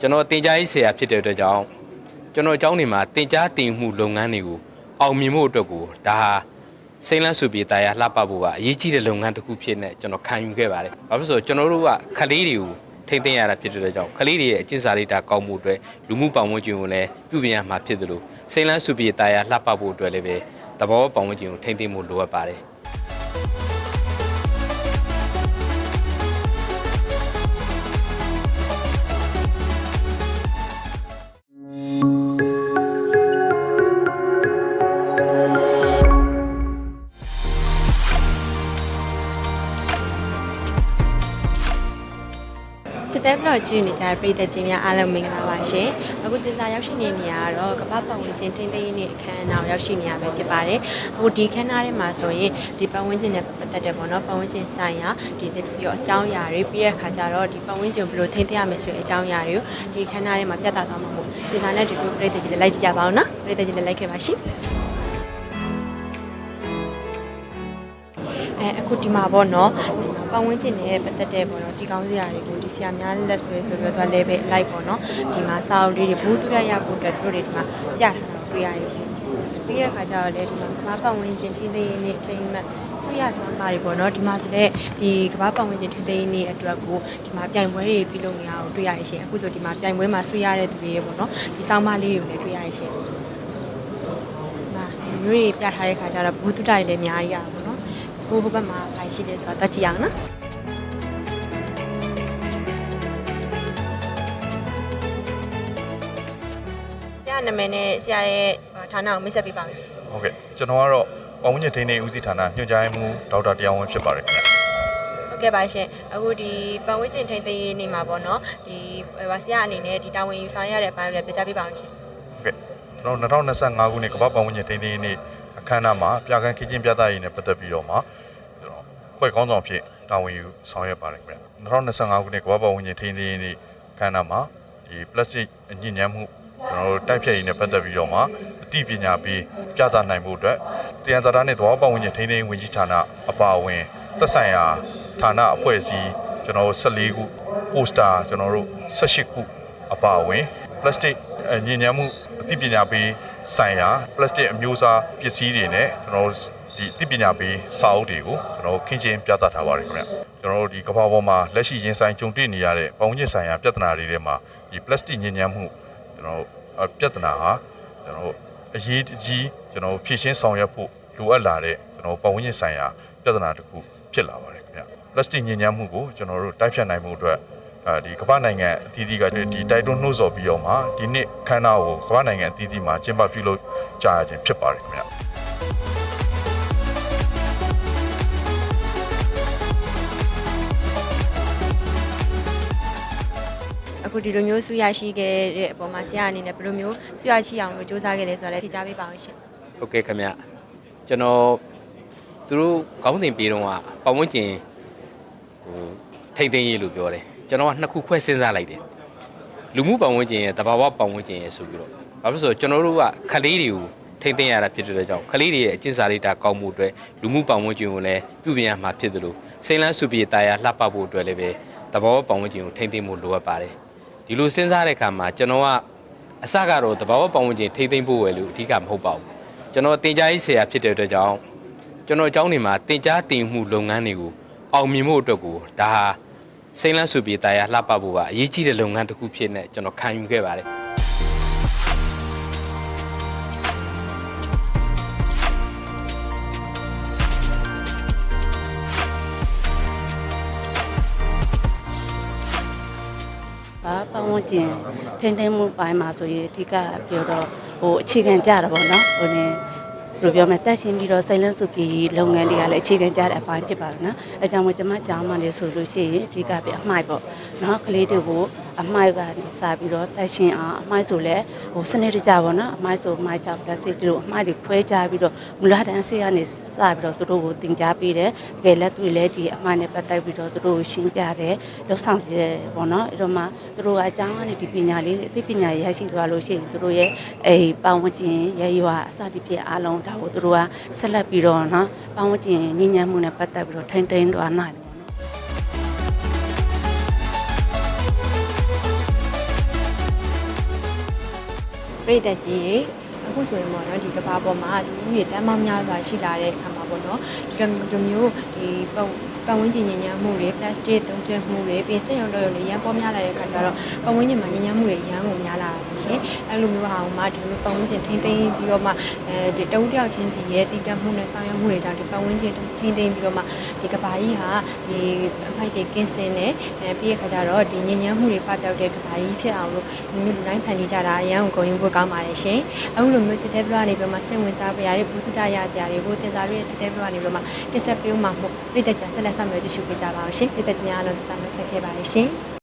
ကျွန်တော်တင် जा ရေးဆရာဖြစ်တဲ့အတွက်ကြောင့်ကျွန်တော်အကြောင်းနေမှာတင် जा တင်မှုလုပ်ငန်းတွေကိုအောင်မြင်ဖို့အတွက်ကိုဒါဟာစိမ့်လန်းစုပြေတာယာလှပဖို့ကအရေးကြီးတဲ့လုပ်ငန်းတစ်ခုဖြစ်နေကျွန်တော်ခံယူခဲ့ပါတယ်။ဘာဖြစ်လို့လဲဆိုတော့ကျွန်တော်တို့ကခလေးတွေကိုထိမ့်သိမ်းရတာဖြစ်တဲ့အတွက်ကြောင့်ခလေးတွေရဲ့အကျင့်စာရိတ္တကောင်းမှုအတွက်လူမှုပတ်ဝန်းကျင်ကိုလည်းပြုပြင်ရမှာဖြစ်တယ်လို့စိမ့်လန်းစုပြေတာယာလှပဖို့အတွက်လည်းပဲသဘောပတ်ဝန်းကျင်ကိုထိမ့်သိမ်းဖို့လိုအပ်ပါတယ်။ တဲ့ဘလော့ကြည့်နေကြတဲ့ပရိသတ်ကြီးများအားလုံးမင်္ဂလာပါရှင်။အခုတင်စားရောက်ရှိနေနေရတော့ကမ္ဘာပတ်ဝန်းကျင်ထိန်းသိမ်းရေးနေ့အခမ်းအနားကိုရောက်ရှိနေရပဲဖြစ်ပါတယ်။အခုဒီအခမ်းအနားထဲမှာဆိုရင်ဒီပတ်ဝန်းကျင်နဲ့ပတ်သက်တဲ့ပေါ့နော်ပတ်ဝန်းကျင်ဆိုင်ရာဒီပြီးတော့အကြောင်းအရာတွေပြီးရခါကြတော့ဒီပတ်ဝန်းကျင်ကိုဘယ်လိုထိန်းသိမ်းရမလဲဆိုတဲ့အကြောင်းအရာတွေကိုဒီအခမ်းအနားထဲမှာပြသသွားမှာမို့တင်စားနဲ့ဒီလိုပရိသတ်ကြီးလည်းလိုက်ကြည့်ကြပါအောင်နော်။ပရိသတ်ကြီးလည်းလိုက်ခဲ့ပါရှင်။အဲအခုဒီမှာပေါ့နော်ဒီမှာ ပတ်ဝန်းကျင်နဲ့ပတ်သက်တဲ့ပေါ့နော်ဒီကောင်းစရာတွေကိုဒီဆရာများလက်ဆွဲဆိုပြီးတော့သူကလည်းပဲလိုက်ပေါ့နော်ဒီမှာစာအုပ်လေးတွေဘူးသူရရဖို့အတွက်သူတို့တွေဒီမှာပြထားတာတွေ့ရရရှင်ပြီးတဲ့အခါကျတော့လေဒီမှာကမ္ဘာပတ်ဝန်းကျင်ထိန်းသိမ်းရေးနေ့အထိမ်းအမှတ်ဆွေရစမ်းပါတွေပေါ့နော်ဒီမှာဆိုတဲ့ဒီကမ္ဘာပတ်ဝန်းကျင်ထိန်းသိမ်းရေးနေ့အတွက်ကိုဒီမှာပြိုင်ပွဲတွေပြုလုပ်နေတာကိုတွေ့ရရရှင်အခုဆိုဒီမှာပြိုင်ပွဲမှာဆွေရတဲ့သူတွေရေပေါ့နော်ဒီစောင်းမလေးတွေကိုလည်းတွေ့ရရရှင်ဒီမှာမျိုးတွေပြထားတဲ့အခါကျတော့ဘူးသူတိုင်လည်းအများကြီးရပါပေါ့နော် ဟိုဘက်မှာဖိုင်ရှိတယ်ဆိုတော့တက်ကြည့်အောင်နော်ဆရာနာမည်နဲ့ဆရာရဲ့ဌာနကိုမိတ်ဆက်ပေးပါမယ်ရှင်ဟုတ်ကဲ့ကျွန်တော်ကတော့ပတ်ဝန်းကျင်ထိန်းသိမ်းဦးစီးဌာနညွှန်ကြားရေးမှူးဒေါက်တာတရားဝင်ဖြစ်ပါတယ်ခင်ဗျာဟုတ်ကဲ့ပါရှင်အခုဒီပတ်ဝန်းကျင်ထိန်းသိမ်းရေးနေမှာပေါ့နော်ဒီဟိုဆရာအနေနဲ့ဒီတာဝန်ယူဆောင်ရတဲ့အပိုင်းကိုလည်းပြချပေးပါအောင်ရှင်ဟုတ်ကဲ့ကျွန်တော်2025ခုနှစ်ကမ္ဘာပတ်ဝန်းကျင်ထိန်းသိမ်းရေးနေ့ အခမ်းအနားမှာပြကန်းခင်းချင်းပြသရေးနဲ့ပတ်သက်ပြီးတော့မှကျွန်တော်ဖွဲ့ကောင်းဆောင်ဖြစ်တာဝန်ယူဆောင်ရွက်ပါတယ်ခင်ဗျာ2025ခုနှစ်ကမ္ဘာပတ်ဝန်းကျင်ထိန်းသိမ်းရေးနေ့အခမ်းအနားမှာဒီ plastic အညစ်ညမ်းမှုကျွန်တော်တို့တိုက်ဖြတ်ရေးနဲ့ပတ်သက်ပြီးတော့မှအသိပညာပေးပြသနိုင်မှုအတွက်တရားစာတမ်းနဲ့သဘောပတ်ဝန်းကျင်ထိန်းသိမ်းရေးဝန်ကြီးဌာနအပါအဝင်သက်ဆိုင်ရာဌာနအဖွဲ့အစည်းကျွန်တော်တို့14ခု poster ကျွန်တော်တို့18ခုအပါအဝင် plastic အညစ်ညမ်းမှုအသိပညာပေး ဆိုင်ရာ plastic အမျိုးအစားပစ္စည်းတွေနဲ့ကျွန်တော်တို့ဒီအသိပညာပေးစာအုပ်တွေကိုကျွန်တော်တို့ခင်းကျင်းပြသထားပါတယ်ခင်ဗျကျွန်တော်တို့ဒီကမ္ဘာပေါ်မှာလက်ရှိရင်ဆိုင်ကြုံတွေ့နေရတဲ့ပတ်ဝန်းကျင်ဆိုင်ရာပြဿနာတွေထဲမှာဒီ plastic ညစ်ညမ်းမှုကျွန်တော်တို့အပြဿနာဟာကျွန်တော်တို့အရေးကြီးကျွန်တော်တို့ဖြည့်ရှင်းဆောင်ရွက်ဖို့လိုအပ်လာတဲ့ကျွန်တော်တို့ပတ်ဝန်းကျင်ဆိုင်ရာပြဿနာတစ်ခုဖြစ်လာပါတယ်ခင်ဗျ plastic ညစ်ညမ်းမှုကိုကျွန်တော်တို့တိုက်ဖြတ်နိုင်မှုအတွက်အဲ ဒီကမ္ဘာနိုင်ငံအသီးသီးကဒီတိုက်တွန်းနှိုးဆော်ပြီးတော့မှဒီနှစ်ခမ်းနားကိုကမ္ဘာနိုင်ငံအသီးသီးမှာကျင်းပပြုလုပ်ကြရခြင်းဖြစ်ပါတယ်ခင်ဗျာအခုဒီလိုမျိုးဆူရရှိခဲ့တဲ့အပေါ်မှာဆရာအနေနဲ့ဘယ်လိုမျိုးဆူရရှိအောင်လို့စူးစမ်းခဲ့လဲဆိုတော့လည်းဖြေချပေးပါအောင်ရှင်ဟုတ်ကဲ့ခင်ဗျကျွန်တော်သူတို့ကောင်းစဉ်ပြေတော့ကပတ်ဝန်းကျင်ဟိုထိမ့်သိမ်းရေးလို့ပြောတယ် ကျွန်တော်ကနှစ်ခုခွဲစဉ်းစားလိုက်တယ်လူမှုပတ်ဝန်းကျင်ရဲ့တဘာဝပတ်ဝန်းကျင်ရဲ့ဆိုပြီးတော့ဘာဖြစ်လို့လဲဆိုတော့ကျွန်တော်တို့ကခလေးတွေကိုထိမ့်သိမ်းရတာဖြစ်တဲ့အတွက်ကြောင့်ခလေးတွေရဲ့အကျင့်စာရိတ္တကောင်းမှုအတွက်လူမှုပတ်ဝန်းကျင်ကိုလည်းပြုပြင်ရမှာဖြစ်တယ်လို့စိမ့်လန်းစုပြေတာယာလှပဖို့အတွက်လည်းပဲတဘာဝပတ်ဝန်းကျင်ကိုထိမ့်သိမ်းဖို့လိုအပ်ပါတယ်ဒီလိုစဉ်းစားတဲ့အခါမှာကျွန်တော်ကအစကတော့တဘာဝပတ်ဝန်းကျင်ထိမ့်သိမ်းဖို့ပဲလို့အဓိကမဟုတ်ပါဘူးကျွန်တော်တင် जा ရေးဆရာဖြစ်တဲ့အတွက်ကြောင့်ကျွန်တော်အကြောင်းနေမှာတင် जा တင်မှုလုပ်ငန်းတွေကိုအောင်မြင်ဖို့အတွက်ကိုဒါဟာ စိမ့်လန်းစုပြေတာယာလှပဖို့ကအရေးကြီးတဲ့လုပ်ငန်းတစ်ခုဖြစ်နေကျွန်တော်ခံယူခဲ့ပါတယ်ပါပတ်ဝန်းကျင်ထိမ့်သိမ်းမှုပိုင်းမှာဆိုရင်အဓိကပြောတော့ဟိုအခြေခံကြတာပေါ့နော်ဟိုနေဘယ် လိုပြောမလဲတက်ရှင်ပြီးတော့စိတ်လန်းစုပြီးလုပ်ငန်းတွေကလည်းအခြေခံကြတဲ့အပိုင်းဖြစ်ပါတယ်နော်အဲကြောင့်မို့ကျွန်မကြားမှလည်းဆိုလို့ရှိရင်အဓိကပြအမှိုက်ပေါ့နော်ကလေးတွေကို အမှိုက်ကနေစပြီးတော့တက်ရှင်အောင်အမှိုက်ဆိုလည်းဟိုစနစ်တကျပေါ့နော်အမှိုက်ဆိုအမှိုက်ကြောင့်ပလတ်စတစ်တို့အမှိုက်တွေခွဲကြပြီးတော့မူလတန်းဆေးကနေစပြီးတော့သူတို့ကိုတင် जा ပေးတယ်တကယ်လက်တွေ့လည်းဒီအမှိုက်နဲ့ပတ်သက်ပြီးတော့သူတို့ကိုရှင်းပြတယ်လှုပ်ဆောင်စေတယ်ပေါ့နော်အဲ့တော့မှသူတို့ကအကြောင်းကနေဒီပညာလေးအသိပညာရရှိသွားလို့ရှိရင်သူတို့ရဲ့အဲပတ်ဝန်းကျင်ရဲ့ရွာအစတိဖြစ်အားလုံးဒါကိုသူတို့ကဆက်လက်ပြီးတော့နော်ပတ်ဝန်းကျင်ညဉ့်ညမ်းမှုနဲ့ပတ်သက်ပြီးတော့ထိမ့်သိမ်းသွားနိုင် ပြည်သက်ကြီးရေအခုဆိုရင်ပေါ့နော်ဒီကဘာပေါ်မှာလူကြီးတန်းမောင်းများစွာရှိလာတဲ့အခါမှာပေါ့နော်ဒီလိုမျိုးဒီပုံ ပတ်ဝန်းကျင်ညဉ့်ညမ်းမှုတွေ plastic သုံးစွဲမှုတွေပြင်စက်ရုံတော်ရုံတွေရန်ပေါ်များလာတဲ့အခါကျတော့ပတ်ဝန်းကျင်မှာညဉ့်ညမ်းမှုတွေရန်ကုန်များလာတာပဲရှင်အဲ့လိုမျိုးဟာဟိုမှာဒီလိုပတ်ဝန်းကျင်ထိမ့်သိမ်းပြီးတော့မှအဲဒီတဦးတယောက်ချင်းစီရဲ့တည်တတ်မှုနဲ့ဆောင်ရွက်မှုတွေကြောင့်ဒီပတ်ဝန်းကျင်ထိမ့်သိမ်းပြီးတော့မှဒီကဘာကြီးဟာဒီအဖိုက်တွေကင်းစင်နေအဲပြီးရခါကျတော့ဒီညဉ့်ညမ်းမှုတွေပပျောက်တဲ့ကဘာကြီးဖြစ်အောင်လို့ဒီမျိုးလူတိုင်းဖန်တီးကြတာအရန်ကိုဂုဏ်ယူဖို့ကောင်းပါတယ်ရှင်အခုလိုမျိုးစစ်တဲ့ဘလော့ကနေပြီးတော့မှစိတ်ဝင်စားပြရတဲ့ဘူးတုတရစရာတွေကိုတင်စားရတဲ့စစ်တဲ့ဘလော့ကနေပြီးတော့မှတစ်ဆက်ပေးမှမို့ပြည်သက်ကြဆက်လက်ဆောင်ရွက်ကြည့်ရှုပေးကြပါအောင်ရှင်ပြည်သက်ကြများအားလုံးတင်စားနှုတ်ဆက်ခဲ့ပါတယ်ရှင်